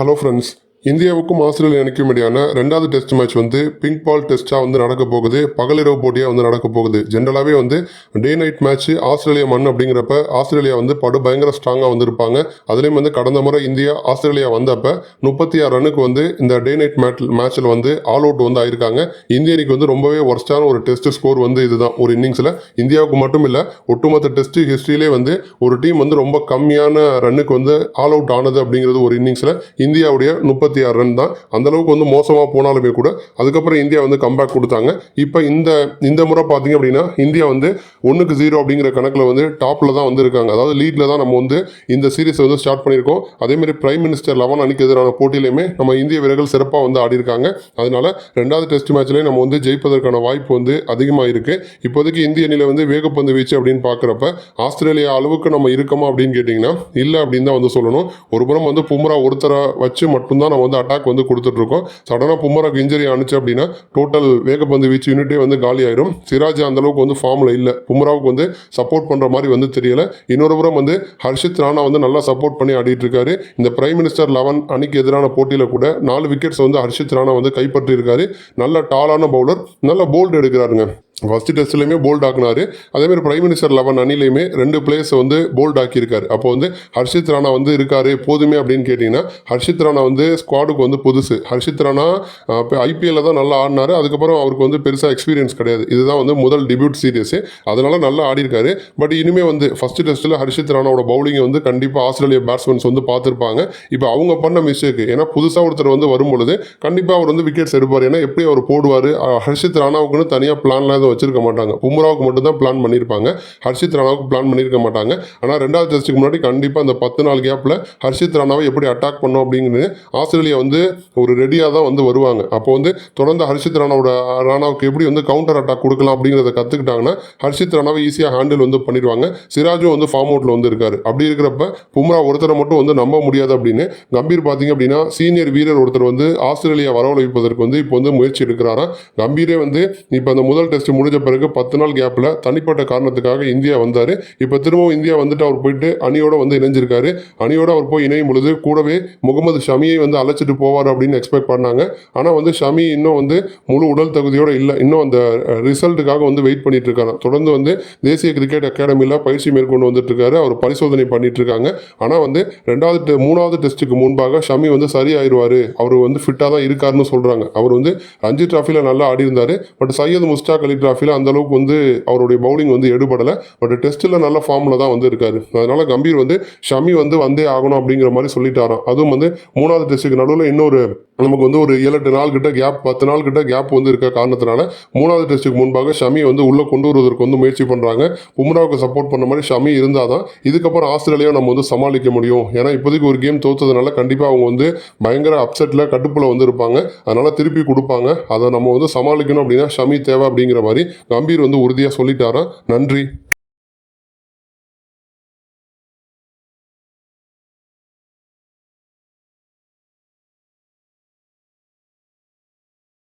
Hello friends இந்தியாவுக்கும் Australia அணிக்கும் இடையான ரெண்டாவது டெஸ்ட் மேட்ச் வந்து பிங்க் பால் டெஸ்ட்டாக வந்து நடக்க போகுது. பகலிரவு போட்டியாக வந்து நடக்க போகுது. ஜென்ரலாகவே வந்து டே நைட் மேட்ச் ஆஸ்திரேலியா மண் அப்படிங்கிறப்ப ஆஸ்திரேலியா வந்து படு பயங்கர ஸ்ட்ராங்காக வந்திருப்பாங்க. அதுலேயும் வந்து கடந்த முறை இந்தியா ஆஸ்திரேலியா வந்தப்ப முப்பத்தி ஆறு ரன்னுக்கு வந்து இந்த டே நைட் மேட்ச் மேட்ச்சில் வந்து ஆல் அவுட் வந்து ஆயிருக்காங்க. இந்திய அணிக்கு வந்து ரொம்பவே ஒர்ஸ்டான ஒரு டெஸ்ட் ஸ்கோர் வந்து இதுதான். ஒரு இன்னிங்ஸில் இந்தியாவுக்கு மட்டும் இல்லை ஒட்டுமொத்த டெஸ்ட் ஹிஸ்ட்ரியிலே வந்து ஒரு டீம் வந்து ரொம்ப கம்மியான ரன்னுக்கு வந்து ஆல் அவுட் ஆனது அப்படிங்கிறது ஒரு இன்னிங்ஸில் இந்தியாவுடைய முப்பத்தி ஆறு ரன் தான். அந்தளவுக்கு வந்து மோசமாக போனாலுமே கூட அதுக்கப்புறம் இந்தியா வந்து கம்பேக் கொடுத்தாங்க. இப்போ இந்த இந்த முறை பார்த்தீங்க அப்படின்னா இந்தியா வந்து ஒன்றுக்கு ஜீரோ அப்படிங்கிற கணக்கில் வந்து டாப்பில் தான் வந்து இருக்காங்க அதாவது லீடில் தான் நம்ம வந்து இந்த சீரிஸை வந்து ஸ்டார்ட் பண்ணியிருக்கோம். அதேமாதிரி பிரைம் மினிஸ்டர் லெவன் அணிக்கு எதிரான போட்டியிலையுமே நம்ம இந்திய வீரர்கள் சிறப்பாக வந்து ஆடி இருக்காங்க அதனால ரெண்டாவது டெஸ்ட் மேட்ச்லேயே நம்ம வந்து ஜெயிப்பதற்கான வாய்ப்பு வந்து அதிகமாக இருக்குது இப்போதைக்கு இந்திய அணியில் வந்து வேகப்பந்து வீச்சு அப்படின்னு பார்க்குறப்ப ஆஸ்திரேலியா அளவுக்கு நம்ம இருக்கோமா அப்படின்னு கேட்டிங்கன்னா இல்லை அப்படின்னு தான் வந்து சொல்லணும். ஒரு புறம் வந்து பும்ரா ஒருத்தரை வச்சு மட்டும்தான் நம்ம வந்து அட்டாக் வந்து கொடுத்துட்ருக்கோம் சடனாக பும்மராக்கு இன்ஜரி ஆனிச்சு அப்படின்னா டோட்டல் வேகப்பந்து வீச்சு யூனிட்டே வந்து காலி ஆயிரும் சிராஜ் அந்த அளவுக்கு வந்து ஃபார்மில் இல்லை. பும்ராவுக்கு வந்து சப்போர்ட் பண்ணுற மாதிரி வந்து தெரியலை. இன்னொரு புறம் வந்து ஹர்ஷித் ராணா வந்து நல்லா சப்போர்ட் பண்ணி ஆடிட்டு இருக்காரு இந்த பிரைம் மினிஸ்டர் லெவன் அணிக்கு எதிரான போட்டியில் கூட நாலு விக்கெட்ஸ் வந்து ஹர்ஷித் ராணா வந்து கைப்பற்றி இருக்காரு நல்ல டாலான பவுலர் நல்ல போல்டு எடுக்கிறாருங்க. ஃபஸ்ட்டு டெஸ்ட்லேயுமே போல்ட் ஆக்குனாரு. அதேமாதிரி பிரைம் மினிஸ்டர் லெவன் அணிலையுமே ரெண்டு பிளேஸ் வந்து போல்ட் ஆக்கியிருக்காரு. அப்போ வந்து ஹர்ஷித் ராணா வந்து இருக்காரு போதுமே அப்படின்னு கேட்டிங்கன்னா ஹர்ஷித் ராணா வந்து ஸ்குவாடுக்கு வந்து புதுசு. ஹர்ஷித் ராணா இப்போ ஐபிஎல்ல தான் நல்லா ஆடினாரு. அதுக்கப்புறம் அவருக்கு வந்து பெருசாக எக்ஸ்பீரியன்ஸ் கிடையாது. இதுதான் வந்து முதல் டிபியூட் சீரியஸு அதனால நல்லா ஆடி இருக்காரு பட் இனிமேல் வந்து ஃபர்ஸ்ட் டெஸ்ட்டில் ஹர்ஷித் ராணாவோட பவுலிங்கை வந்து கண்டிப்பாக ஆஸ்திரேலியா பேட்ஸ்மேன்ஸ் வந்து பார்த்துருப்பாங்க. இப்போ அவங்க பண்ண மிஸ்டேக் ஏன்னா புதுசாக ஒருத்தர் வந்து வரும்பொழுது கண்டிப்பாக அவர் வந்து விக்கெட்ஸ் எடுப்பார். ஏன்னா எப்படி அவர் போடுவார்? ஹர்ஷித் ராணாவுக்குன்னு தனியாக பிளான்லாம் எதுவும் வச்சிருக்க மாட்டாங்க. பும்ராவுக்கு மட்டும் தான் பிளான் பண்ணியிருப்பாங்க ஹர்ஷித் ராணாவுக்கு பிளான் பண்ணியிருக்க மாட்டாங்க. ஆனால் ரெண்டாவது டெஸ்ட்டுக்கு முன்னாடி கண்டிப்பாக அந்த பத்து நாள் கேப்பில் ஹர்ஷித் ராணாவை எப்படி அட்டாக் பண்ணோம் அப்படிங்கிறது ஆஸ்திரேலியா வந்து ஒரு ரெடியாக தான் வந்து வருவாங்க. அப்போ வந்து தொடர்ந்து ஹர்ஷித் ராணாவோட ராணாவுக்கு எப்படி வந்து கவுண்டர் அட்டாக் கொடுக்கலாம் அப்படிங்கிறத கற்றுக்கிட்டாங்கன்னா ஹர்ஷித் ராணாவை ஈஸியாக ஹேண்டில் வந்து பண்ணிடுவாங்க. சிராஜும் வந்து ஃபார்ம் அவுட்டில் வந்து இருக்காரு. அப்படி இருக்கிறப்ப பும்ரா ஒருத்தரை மட்டும் வந்து நம்ப முடியாது அப்படின்னு கம்பீர் பார்த்தீங்க அப்படின்னா சீனியர் வீரர் ஒருத்தர் வந்து ஆஸ்திரேலியா வரவழைப்பதற்கு வந்து இப்போ வந்து முயற்சி எடுக்கிறாராம். கம்பீரே வந்து இப்போ அந்த முதல் டெஸ்ட் முடிஞ்ச பிறகு பத்து நாள் கேப்பில் தனிப்பட்ட காரணத்துக்காக இந்தியா வந்தார். இப்போ திரும்பவும் இந்தியா வந்துட்டு அவர் போயிட்டு அணியோட வந்து இணைஞ்சிருக்காரு. அணியோட அவர் போய் இணையும் பொழுது கூடவே முகமது ஷமியை வந்து அழைச்சிட்டு போவார் அப்படின்னு எக்ஸ்பெக்ட் பண்ணாங்க. ஆனால் வந்து ஷமி இன்னும் வந்து முழு உடல் தகுதியோடு இல்லை. இன்னும் அந்த ரிசல்ட்டுக்காக வந்து வெயிட் பண்ணிட்டு இருக்காங்க தொடர்ந்து வந்து தேசிய கிரிக்கெட் அகாடமியில் பயிற்சி மேற்கொண்டு வந்துட்டு இருக்காரு அவர் பரிசோதனை பண்ணிட்டு இருக்காங்க. ஆனால் வந்து ரெண்டாவது மூணாவது டெஸ்ட்டுக்கு முன்பாக ஷமி வந்து சரியாயிருவார். அவர் வந்து ஃபிட்டாக தான் இருக்காருன்னு சொல்கிறாங்க அவர் வந்து ரஞ்சி டிராஃபியில் நல்லா ஆடி இருந்தார் பட் சையது முஸ்டாக் அலி டிராஃபியில் அந்த அளவுக்கு வந்து அவருடைய பவுலிங் வந்து எடுபடலை. பட் டெஸ்ட்டில் நல்ல ஃபார்மில் தான் வந்து இருக்காரு. அதனால் கம்பீர் வந்து ஷமி வந்து வந்தே ஆகணும் அப்படிங்கிற மாதிரி சொல்லிட்டாராம். அதுவும் வந்து மூணாவது டெஸ்ட்டுக்கு நடுவில் இன்னொரு நமக்கு வந்து ஒரு ஏழு எட்டு நாள் கிட்ட கேப் பத்து நாள் கிட்ட கேப் வந்து இருக்க காரணத்தினால மூணாவது டெஸ்ட்டுக்கு முன்பாக ஷமி வந்து உள்ளே கொண்டு வருவதற்கு வந்து முயற்சி பண்ணுறாங்க பும்ராவுக்கு சப்போர்ட் பண்ண மாதிரி ஷமி இருந்தால் தான் இதுக்கப்புறம் ஆஸ்திரேலியாவை நம்ம வந்து சமாளிக்க முடியும். ஏன்னா இப்போதைக்கு ஒரு கேம் தோத்ததுனால கண்டிப்பாக அவங்க வந்து பயங்கர அப்செட்டில் கட்டுப்பில் வந்து இருப்பாங்க. அதனால் திருப்பி கொடுப்பாங்க. அதை நம்ம வந்து சமாளிக்கணும் அப்படின்னா ஷமி தேவை அப்படிங்கிற மாதிரி கம்பீர் வந்து உறுதியாக சொல்லிட்டாரா? நன்றி.